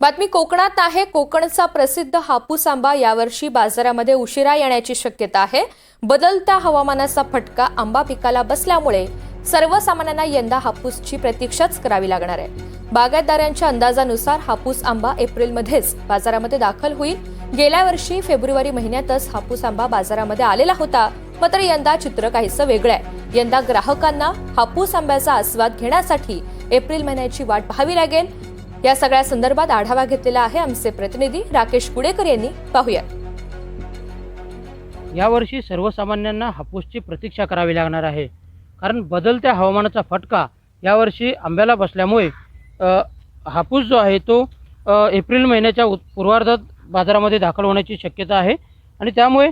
बातमी कोकणात आहे. कोकणचा प्रसिद्ध हापूस आंबा यावर्षी बाजारामध्ये उशिरा येण्याची शक्यता आहे. बदलत्या हवामानाचा फटका आंबा पिकाला बसल्यामुळे सर्वसामान्यांना यंदा हापूसची प्रतीक्षाच करावी लागणार आहे. बागायतदारांच्या अंदाजानुसार हापूस आंबा एप्रिलमध्येच बाजारामध्ये दाखल होईल. गेल्या वर्षी फेब्रुवारी महिन्यातच हापूस आंबा बाजारामध्ये आलेला होता. मात्र यंदा चित्र काहीसं वेगळं आहे. यंदा ग्राहकांना हापूस आंब्याचा आस्वाद घेण्यासाठी एप्रिल महिन्याची वाट पाहावी लागेल. या सगळ्या संदर्भात आढावा घेतलेला आहे आमचे प्रतिनिधी राकेश कुडेकर यांनी. पाहूया यावर्षी सर्वसामान्यांना हापूसची प्रतीक्षा करावी लागणार आहे. कारण बदलत्या हवामानाचा फटका यावर्षी आंब्याला बसल्यामुळे हापूस जो आहे तो एप्रिल महिन्याच्या पूर्वार्धात बाजारामध्ये दाखल होण्याची शक्यता आहे. आणि त्यामुळे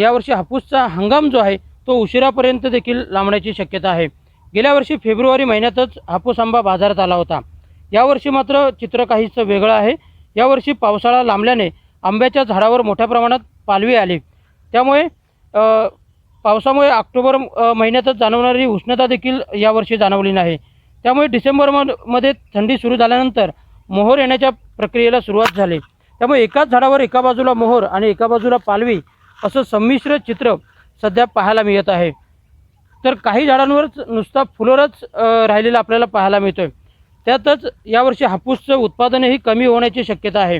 यावर्षी हापूसचा हंगाम जो आहे तो उशिरापर्यंत देखील लांबण्याची शक्यता आहे. गेल्या वर्षी फेब्रुवारी महिन्यातच हापूस आंबा बाजारात आला होता. यावर्षी मात्र चित्र काहीसं वेगळं आहे. यावर्षी पावसाळा लांबल्याने आंब्याच्या झाडावर मोठ्या प्रमाणात पालवी आली. त्यामुळे पावसामुळे ऑक्टोबर महिन्यातच जाणवणारी उष्णता देखील यावर्षी जाणवली नाही. त्यामुळे डिसेंबरमध्ये थंडी सुरू झाल्यानंतर मोहर येण्याच्या प्रक्रियेला सुरुवात झाली. त्यामुळे एकाच झाडावर एका बाजूला मोहर आणि एका बाजूला पालवी असं संमिश्र चित्र सध्या पाहायला मिळत आहे. तर काही झाडांवरच नुसता फुलोरच राहिलेला आपल्याला पाहायला मिळतोय. त्यातच यावर्षी हापूसचं उत्पादनही कमी होण्याची शक्यता आहे.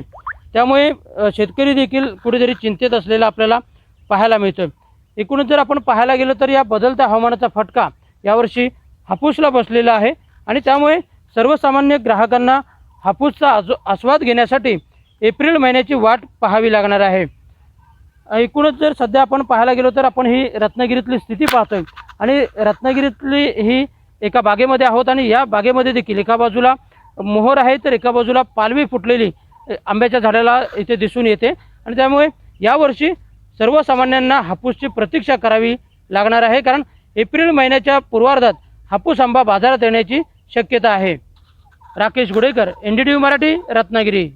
त्यामुळे शेतकरी देखील कुठेतरी चिंतेत असलेला आपल्याला पाहायला मिळतं. एकूणच जर आपण पाहायला गेलं तर या बदलत्या हवामानाचा फटका यावर्षी हापूसला बसलेला आहे आणि त्यामुळे सर्वसामान्य ग्राहकांना हापूसचा आजो आस्वाद घेण्यासाठी एप्रिल महिन्याची वाट पाहावी लागणार आहे. एकूणच जर सध्या आपण पाहायला गेलो तर आपण ही रत्नागिरीतली स्थिती पाहतोय आणि रत्नागिरीतली ही एका बागेमध्ये आहोत आणि या बागेमध्ये देखील एका बाजूला मोहर आहे तर एका बाजूला पालवी फुटलेली आंब्याच्या झाडाला इथे दिसून येते. आणि त्यामुळे यावर्षी सर्वसामान्यांना हापूसची प्रतीक्षा करावी लागणार आहे कारण एप्रिल महिन्याच्या पूर्वार्धात हापूस आंबा बाजारात येण्याची शक्यता आहे. Rakesh Gudekar N D T V Marathi Ratnagiri.